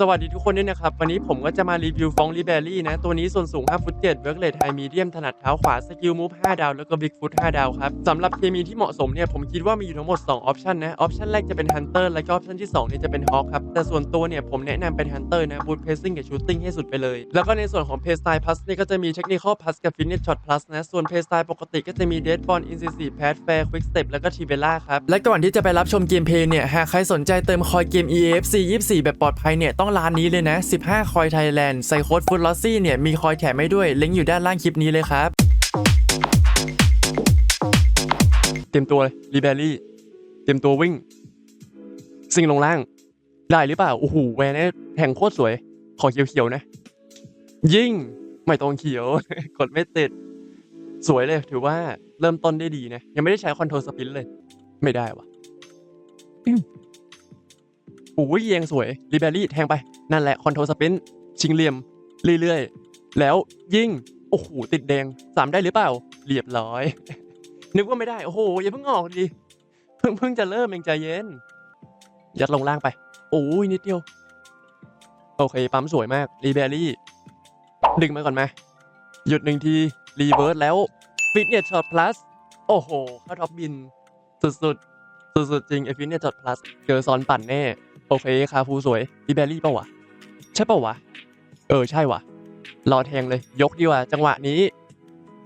สวัสดีทุกคนด้วยนะครับ วันนี้ผมก็จะมารีวิวฟองรีเบลลี่นะ ตัวนี้ส่วนสูง 5 ฟุต7เวิร์กเลทไฮมีเดียมถนัดเท้าขวา สกิลมูฟ5ดาว แล้วก็บิ๊กฟุต5ดาวครับ สำหรับเคมีที่เหมาะสมเนี่ย ผมคิดว่ามีอยู่ทั้งหมด 2 ออปชันนะ ออปชันแรกจะเป็นฮันเตอร์แล้วก็ออปชันที่ 2 เนี่ยจะเป็นฮอคครับ แต่ส่วนตัวเนี่ย ผมแนะนำเป็นฮันเตอร์นะบูทเพสซิ่งกับชูตติ้งให้สุดไปเลย แล้วก็ในส่วนของเพสไตล์พลัสเนี่ยก็จะมีเทคนิคอลพลัสกับฟินเนสช็อตพลัสนะส่วนเพสไตล์ปกติก็จะมีเดดบอลอินซิซีแพดแฟร์ควิกสเต็ปแล้วก็ทีเบล่าครับและก่อนที่จะไปรับชมเกมเพลย์เนี่ยหากใครสนใจเติมคอยเกม EFC 24 แบบปลอดภัยเนี่ยต้องร้านนี้เลยนะ 15 คอยไทยแลนด์ใส่โค้ดฟุตลอซี่เนี่ยมีคอยแถมให้ด้วยลิงก์อยู่ด้านล่างคลิปนี้เลยครับ เตรียมตัวเลยรีเบลลี่เตรียมตัววิ่ง สิ่งลงล่าง ได้หรือเปล่าโอ้โหแวนเนี่งโคตรสวย ขอเขียวๆนะ ยิ่งไม่ตรงเขียว กดไม่ติด สวยเลยถือว่าเริ่มต้นได้ดีนะ ยังไม่ได้ใช้คอนโทรลสปินเลย ไม่ได้วะ โอ้ยเยียงสวยรีเบลลี่แทงไป นั่นแหละคอนโทรลสปินชิงเหลี่ยม เรื่อยๆ แล้วยิงโอ้โหติดแดงสามได้หรือเปล่า เรียบร้อย นึกว่าไม่ได้ โอ้โห อย่าเพิ่งออกดิเพิ่งเพิ่งจะเริ่มเองใจเย็น ยัดลงล่างไป โอ้ยนิดเดียว โอเค ปั๊มสวยมากรีเบลลี่ ดึงมาก่อนไหมหยุดหนึ่งที รีเวิร์สแล้วฟิตเนสช็อตพลัสโอ้โหเข้าท็อปบิน สุดๆ สุดๆ จริงไอฟิตเนสช็อตพลัสเจอซ้อนปั่นแน่ โอเคคาฟูสวยรีเบลลี่ปล่าวะ ใช่ปล่าวะ เออ ใช่วะรอแทงเลย ยกดีกว่า จังหวะนี้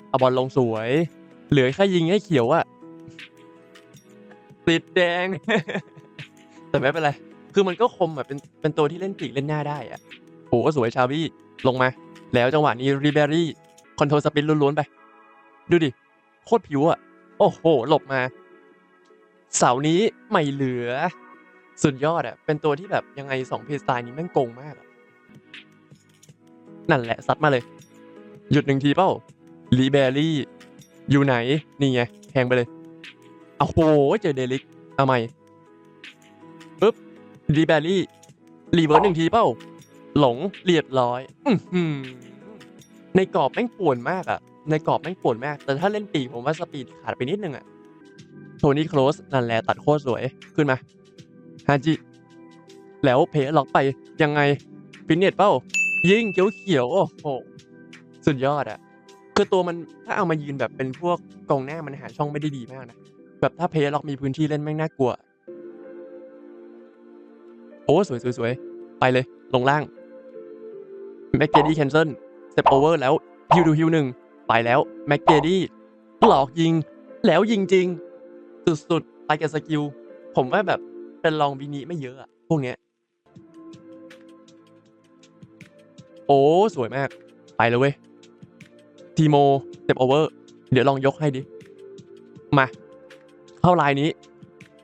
เอาบอลลงสวย เหลือแค่ยิงให้เขียวอะติดแดง แต่ไม่เป็นไร คือมันก็คมแบบเป็นเป็นตัวที่เล่นปีกเล่นหน้าได้อะโอ้สวยชาบี้ลงมา แล้วจังหวะนี้รีเบรี่คอนโทรลสปินล้วนๆไป ดูดิ โคตรผิวอะโอ้โห หลบมา เสานี้ไม่เหลือ สุดยอดอะเป็นตัวที่แบบยังไงสองเพสไตล์นี้แม่งโกงมากอะนั่นแหละซัดมาเลย หยุดหนึ่งทีเป้ารีเบรี่ อยู่ไหน นี่ไงแทงไปเลยเอาโหเจอเดลิกเอาใหม่ปึ๊บรีเบรี่รีเวิร์สหนึ่งทีเป้าหลงเรียบร้อยอืในกรอบแม่งป่วนมากอะในกรอบแม่งป่วนมาก แต่ถ้าเล่นปีกผมว่าสปีดขาดไปนิดนึงอะโทนี่โคลสนั่นแหละตัดโคตรสวยขึ้นมา ฮาจิ แล้วเพล็อกไปยังไงฟินเนตเป้า ยิงเขียวเขียวโอ้โหสุดยอดอะคือตัวมันถ้าเอามายืนแบบเป็นพวกกองหน้ามันหาช่องไม่ได้ดีมากนะ แบบถ้าเพล็อกมีพื้นที่เล่นแม่งน่ากลัว โอ้สวยสวยสวยไปเลย ลงล่างแม็กเกดี้แคนเซิลสเต็ปโอเวอร์แล้วฮิวดูฮิวหนึ่งไปแล้วแม็กเกดี้หลอกยิง แล้วยิงจริง สุดๆไปกับสกิล ผมว่าแบบ เป็นลองบินีไม่เยอะอะพวกเนี้ย โอ้ สวยมาก ไปเลยเว้ย ทีโมสเต็ปโอเวอร์ เดี๋ยวลองยกให้ดิ มา เข้าลายนี้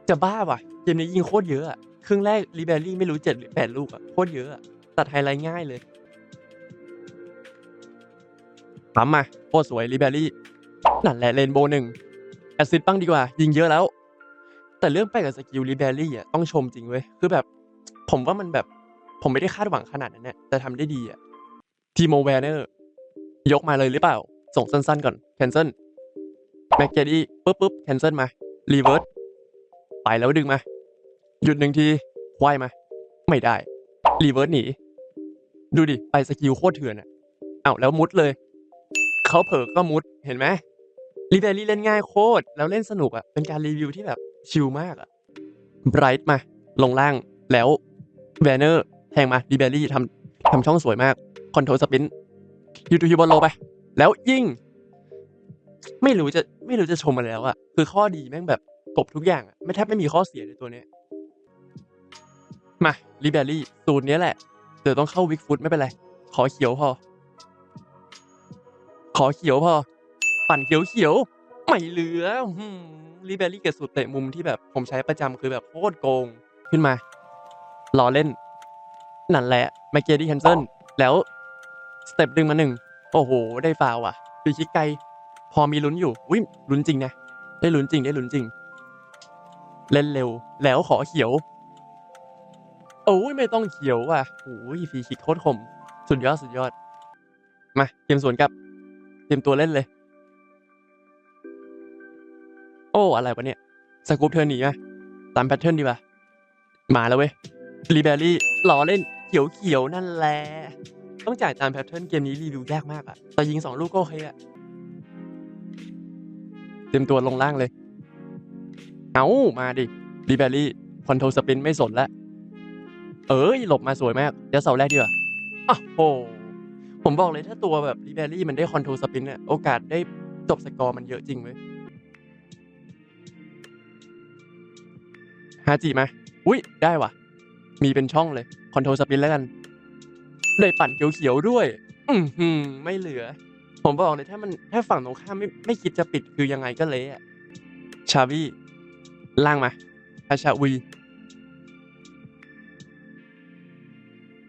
จะบ้าว่ะ เกมนี้ยิงโคตรเยอะอะครึ่งแรกรีเบลลี่ไม่รู้เจ็ดหรือแปดลูกอะโคตรเยอะอะตัดไฮไลท์ง่ายเลยปั๊มมาโคตรสวยรีเบลลี่นั่นแหละเลนโบหนึ่งแอซิดบ้างดีกว่า ยิงเยอะแล้ว แต่เรื่องไปกับสกิลรีเบลลี่อะต้องชมจริงเว้ยคือแบบ ผมว่ามันแบบผมไม่ได้คาดหวังขนาดนั้นเนี่ยแต่ทำได้ดีอะทีโมแวร์เนอร์ยกมาเลยหรือเปล่า ส่งสั้นๆก่อนแคนเซิลแม็กเกดี้ปุ๊บปุ๊บแคนเซิลมารีเวิร์สไปแล้วดึงมา หยุดหนึ่งทีควายมา ไม่ได้รีเวิร์สหนีดูดิ ไปสกิลโคตรเถื่อนอะอ้าวแล้วมุดเลย เขาเผลอก็มุดเห็นไหมรีเบลลี่เล่นง่ายโคตร แล้วเล่นสนุกอะ เป็นการรีวิวที่แบบ ชิลมากอะไบรท์มา ลงล่างแล้วแวนเนอร์แทงมารีเบลลี่ทำทำช่องสวยมาก คอนโทรลสปินยูทูฮิบอลโลไป แล้วยิ่ง ไม่รู้จะไม่รู้จะชมอะไรแล้วอะคือข้อดีแม่งแบบกบทุกอย่างอะไม่แทบไม่มีข้อเสียเลยตัวเนี้ยมารีเบลลี่สูตรนี้แหละ เดี๋ยวต้องเข้าวิกฟุตไม่เป็นไร ขอเขียวพอ ขอเขียวพอ ปั่นเขียวเขียวๆไม่เหลือ รีเบลลี่กับสูตรเตะมุมที่แบบผมใช้ประจำคือแบบโคตรโกงขึ้นมารอเล่น นั่นแหละมกเกดี้แคนเซิลแล้วสเต็ปดึงมาหนึ่งโอ้โห ได้ฟาวอะฟรีคิกไกล พอมีลุ้นอยู่วิลุ้นจริงนะ ได้ลุ้นจริงได้ลุ้นจริง เล่นเร็ว แล้วขอเขียว โอ้ยไม่ต้องเขียวว่ะโอ้ยฟรีคิกโคตรคม สุดยอดสุดยอด มาเกมสวนกลับ เตรียมตัวเล่นเลย โอ้ อะไรวะเนี่ย สกูปเทิร์นหนีไหมตามแพทเทิร์นดีป่ะ มาแล้วเว้ยรีเบลลี่รอเล่นเขียวเขียวๆนั่นแหละ ต้องจ่ายตามแพทเทิร์นเกมนี้รีวิวยากมากอะแต่ยิงสองลูกก็โอเคอะเต็มตัวลงล่างเลย เอามาดิรีแบรี่คอนโทรสปินไม่สนล้วเอ้ย หลบมาสวยมาก เดี๋ยวเสาแรกดีกว่าอ้าวโหผมบอกเลยถ้าตัวแบบรีแบรี่มันได้คอนโทรลสปินเนี่ยโอกาสได้จบสกอร์มันเยอะจริงเว้ย ฮาจิมอุ้ยได้ว่ะ มีเป็นช่องเลยคอนโทรลสปินแล้วกัน ได้ปั่นเขียวๆด้วย อือหือไม่เหลือ ผมบอกเลยถ้ามันถ้าฝั่งตรงข้ามไม่ไม่คิดจะปิดคือยังไงก็เละอะชาวี่ล่างมาอาชาวี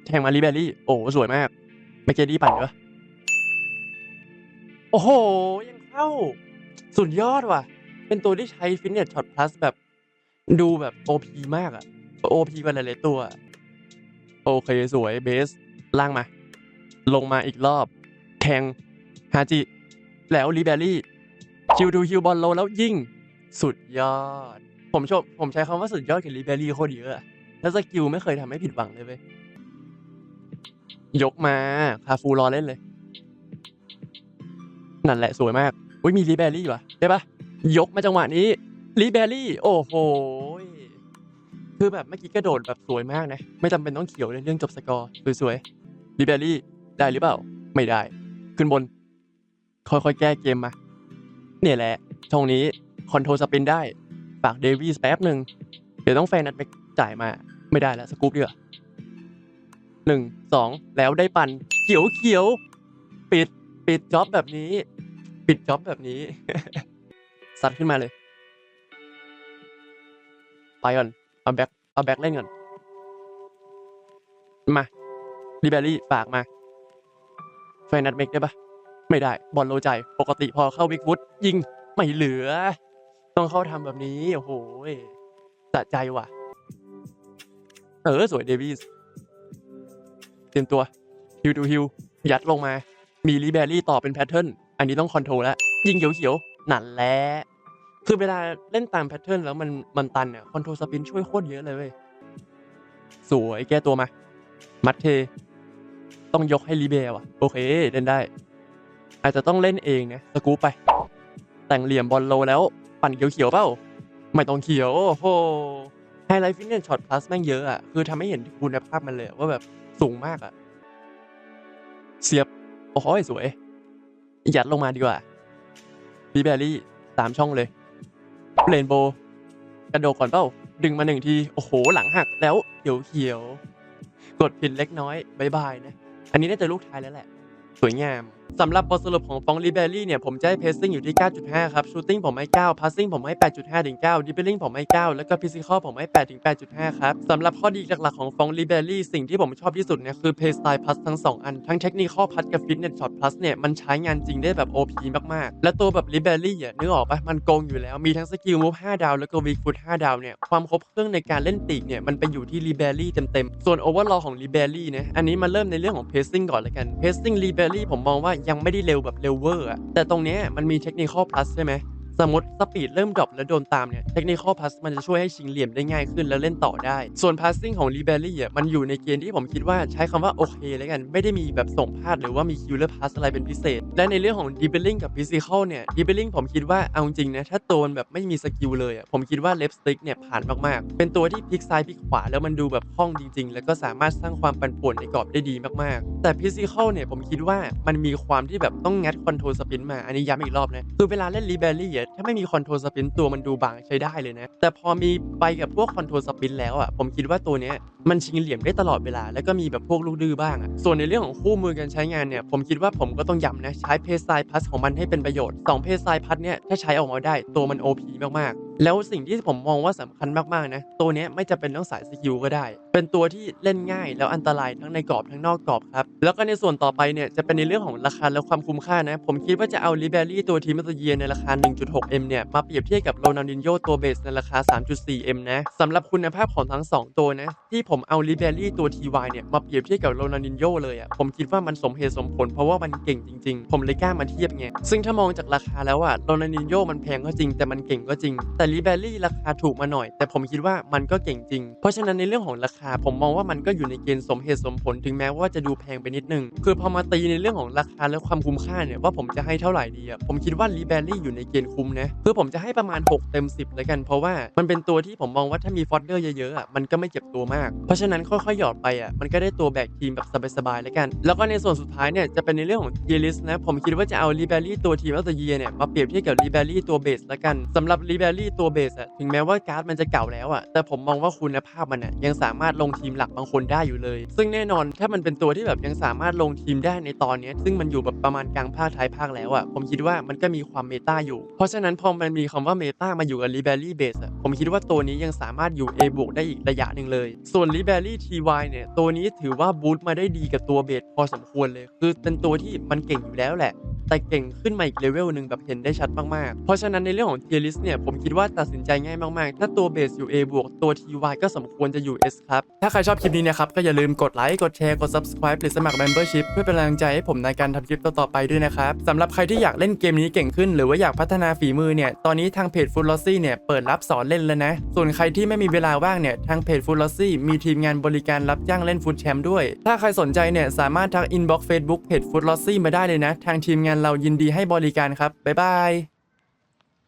แทงมารีแบรี่ โอ้สวยมากเมเกดี้ปั่นเหรอโอ้โห ยังเข้า สุดยอดว่ะ เป็นตัวที่ใช้ฟิตเนสช็อตพลัสแบบ ดูแบบโอพีมากอะโอพีกว่าหลายๆตัว โอเคสวยเบสล่างมา ลงมาอีกรอบ แทงฮาจิ แล้วรีแบรี่ คิวทูคิวบอลโลแล้วยิ่ง สุดยอด ผมชมผมใช้คำว่าสุดยอดกับรีแบรี่โคตรเยอะอะแล้วสกิลไม่เคยทำให้ผิดหวังเลยเว้ยยกมาคาฟูรอเล่นเลย นั่นแหละสวยมากอุ้ยมีรีแบรี่ว่ะใช่ปะยกมาจังหวะนี้ รีแบรี่ โอ้โห คือแบบเมื่อกี้กระโดดแบบสวยมากนะ ไม่จำเป็นต้องเขียวเลยเรื่องจบสกอร์ สวยๆรีแบรี่ ได้หรือเปล่า ไม่ได้ ขึ้นบน ค่อยๆ แก้เกมมา เนี่ยแหละ ช่องนี้คอนโทรลสปินได้ ฝากเดวิสแป๊บหนึ่ง เดี๋ยวต้องแฟนนัดไปจ่ายมา ไม่ได้แล้วสกู๊ปดีกว่าหนึ่งสองแล้วได้ปันเขียวเขียว ปิด ปิดจ็อบแบบนี้ ปิดจ็อบแบบนี้ซัดขึ้นมาเลย ไปก่อน เอาแบ็คเอาแบ็คเล่นก่อน มารีแบรี่ฝากมาไฟนัดเมกได้ปะไม่ได้ บอลโลใจ ปกติพอเข้าวิกวุฒยิง ไม่เหลือ ต้องเข้าทำแบบนี้ โอ้โหสะใจว่ะ เออ สวยเดวิสเตรียมตัว ฮิวทูฮิว ยัดลงมา มีรีแบรี่ต่อเป็นแพทเทิร์น อันนี้ต้องคอนโทรลแล้ว ยิงเขียวๆ นั่นแหละ คือเวลาเล่นตามแพทเทิร์นแล้วมันมันตันเนี่ยคอนโทรลสปินช่วยโคตรเยอะเลยเว้ย สวยแก้ตัวมา มัดเท ต้องยกให้รีเบลอะ โอเค เล่นได้ อาจจะต้องเล่นเองนะสกู๊ปไป แต่งเหลี่ยมบอลโลแล้ว ปั่นเขียวๆเปล่า ไม่ต้องเขียว โอ้โหไฮไลท์ฟิตเนสช็อตพลัสแม่งเยอะอะ คือทำให้เห็นคุณภาพมันเลยว่าแบบสูงมากอะ เสียบ โอ้โหสวย ยัดลงมาดีกว่าบีแบรี่สามช่องเลย เรนโบกระโดดก่อนเปล่า ดึงมาหนึ่งที โอ้โห หลังหักแล้วเขียวเขียว กดผิดเล็กน้อยบายบายนะ อันนี้น่าจะลูกท้ายแล้วแหละ สวยงาม สำหรับบทสรุปของฟองรีเบลลี่เนี่ยผมจะให้เพสซิ่งอยู่ที่ 9.5 ครับ ชูตติ้งผมให้ 9พัสซิ่งผมให้ 8.5 ถึง 9ดิเบลลิงผมให้ 9 แล้วก็ฟิสิคอลผมให้ 8 ถึง 8.5 ครับ สำหรับข้อดีหลักๆของฟองรีเบลลี่สิ่งที่ผมชอบที่สุดเนี่ยคือเพสไตล์พัสทั้ง 2 อัน ทั้งเทคนิคข้อพัสกับฟิตเนสช็อตพัสเนี่ยมันใช้งานจริงได้แบบ OP มากๆ และตัวแบบรีเบลลี่อะนึกออกปะมันโกงอยู่แล้วมีทั้งสกิลมูฟ5ดาวแล้วก็วีฟุต5ดาวเนี่ยความครบเครื่องในการเล่นปีกเนี่ยมันไปอยู่ที่รีเบลลี่เต็มๆส่วนโอเวอร์ลอของรีเบลลี่นะอันนี้มาเริ่มในเรื่องของเพสซิ่งก่อนลยกันเพสซิ่งรีเบลลี่ผมมองว่ายังไม่ได้เร็วแบบเร็วเวอร์อะแต่ตรงเนี้ยมันมีเทคนิคอลพลัสใช่ไหม สมมติสปีดเริ่มดรอปแล้วโดนตามเนี่ยเทคนิคอลพลัสมันจะช่วยให้ชิงเหลี่ยมได้ง่ายขึ้นแล้วเล่นต่อได้ ส่วนพาสซิ่งของรีเบลลี่อะมันอยู่ในเกณฑ์ที่ผมคิดว่าใช้คำว่าโอเคแล้วกัน ไม่ได้มีแบบส่งพลาดหรือว่ามีคิวเลอร์พาสอะไรเป็นพิเศษ และในเรื่องของดีเบลลิงกับฟิสิคอลเนี่ยดีเบลลิงผมคิดว่าเอาจริงนะถ้าตัวมันแบบไม่มีสกิลเลยอะผมคิดว่าเลฟสติ๊กเนี่ยผ่านมากๆ เป็นตัวที่พลิกซ้ายพลิกขวาแล้วมันดูแบบคล่องจริง ๆ แล้วก็สามารถสร้างความปั่นป่วนในกรอบได้ดีมากๆ แต่ฟิสิคอลเนี่ยผมคิดว่ามันมีความที่แบบต้องงัดคอนโทรลสปินมาอันนี้ย้ำอีกรอบนะคือเวลาเล่นรีเบลลี่อ่ถ้าไม่มีคอนโทรลสปินตัวมันดูบางใช้ได้เลยนะ แต่พอมีไปกับพวกคอนโทรลสปินแล้วอะผมคิดว่าตัวเนี้ยมันชิงเหลี่ยมได้ตลอดเวลา แล้วก็มีแบบพวกลูกดื้อบ้างอะส่วนในเรื่องของคู่มือการใช้งานเนี่ยผมคิดว่าผมก็ต้องย้ำนะใช้เพย์ไซพัสของมันให้เป็นประโยชน์2เพย์ไซพัสเนี่ยถ้าใช้ออกมาได้ตัวมัน OP มากๆ แล้วสิ่งที่ผมมองว่าสำคัญมากๆนะตัวนี้ไม่จะเป็นต้องสายสกิลก็ได้ เป็นตัวที่เล่นง่ายแล้วอันตรายทั้งในกรอบทั้งนอกกรอบครับ แล้วก็ในส่วนต่อไปเนี่ยจะเป็นในเรื่องของราคาและความคุ้มค่านะ ผมคิดว่าจะเอาลิเบรี่ตัวทีมัตเยียในราคา 1.6M เนี่ยมาเปรียบเทียบกับโรนัลดินโยตัวเบสในราคา 3.4M นะสำหรับคุณภาพของทั้ง 2 ตัวนะที่ผมเอาลิเบรี่ตัว TY เนี่ยมาเปรียบเทียบกับโรนัลดินโยเลยอะผมคิดว่ามันสมเหตุสมผลเพราะว่ามันเก่งจริง ๆ ผมเลยกล้ามาเทียบไงซึ่งถ้ามองจากราคาแล้วอะโรนัลดินโยมันแพงก็จริงแต่มันเก่งก็จริงแแต่ลีแบรี่ราคาถูกมาหน่อย แต่ผมคิดว่ามันก็เก่งจริง เพราะฉะนั้นในเรื่องของราคาผมมองว่ามันก็อยู่ในเกณฑ์สมเหตุสมผลถึงแม้ว่าจะดูแพงไปนิดนึง คือพอมาตีในเรื่องของราคาและความคุ้มค่าเนี่ยว่าผมจะให้เท่าไหร่ดีอะผมคิดว่าลีแบรี่อยู่ในเกณฑ์คุ้มนะคือผมจะให้ประมาณ 6 เต็ม 10แล้วกัน เพราะว่ามันเป็นตัวที่ผมมองว่าถ้ามีฟอสเดอร์เยอะๆอะมันก็ไม่เจ็บตัวมาก เพราะฉะนั้นค่อยๆหยอดไปอะมันก็ได้ตัวแบกทีมแบบสบายๆแล้วกัน แล้วก็ในส่วนสุดท้ายเนี่ยจะเป็นในเรื่องของเ i ลิสนะผมคิดว่าจะเอาลีแบรี่ตัวทีมอัลเตเยียเนี่ยมาเปรียบเทียบกับลีแบรี่ตัวเบสละกันสำหรับลีแบรี่ตัวเบสอะถึงแม้ว่าการ์ดมันจะเก่าแล้วอะแต่ผมมองว่าคุณภาพมันอะยังสามารถลงทีมหลักบางคนได้อยู่เลย ซึ่งแน่นอนถ้ามันเป็นตัวที่แบบยังสามารถลงทีมได้ในตอนนี้ซึ่งมันอยู่แบบประมาณกลางภาคท้ายภาคแล้วอะผมคิดว่ามันก็มีความเมตาอยู่ เพราะฉะนั้นพอมันมีคำว่าเมตามาอยู่กับลีแบรี่เบสอะผมคิดว่าตัวนี้ยังสามารถอยู่ A บวกได้อีกระยะหนึ่งเลย ส่วนลีแบรี่ TY เนี่ยตัวนี้ถือว่าบูตมาได้ดีกับตัวเบสพอสมควรเลย คือเป็นตัวที่มันเก่งอยู่แล้วแหละ แต่เก่งขึ้นมาอีกเลเวลหนึ่งแบบเห็นได้ชัดมากๆ เพราะฉะนั้นในเรื่องของ tier list เนี่ยผมคิดว่าตัดสินใจง่ายมากๆ ถ้าตัวเบสอยู่ A บวกตัว TY ก็สมควรจะอยู่ S ครับ ถ้าใครชอบคลิปนี้นะครับ ก็อย่าลืมกดไลค์กดแชร์กด subscribe หรือสมัคร membership เพื่อเป็นแรงใจให้ผมในการทำคลิปต่อๆไปด้วยนะครับสำหรับใครที่อยากเล่นเกมนี้เก่งขึ้น หรือว่าอยากพัฒนาฝีมือเนี่ยตอนนี้ทางเพจ f o o d l o s s y เนี่ยเปิดรับสอนเล่นแล้วนะส่วนใครที่ไม่มีเวลาว่างเนี่ยทางเพจ f o o d l o s s y มีทีมงานบริการรับจ้างเล่นฟุตแชมป์ด้วย ถ้าใครสนใจเนี่ยสามารถทัก inbox Facebook เพจ f o o d l o s s y มาได้เลยนะ ทางทีมงานนเรายินดีให้บริการครับ บ๊ายบาย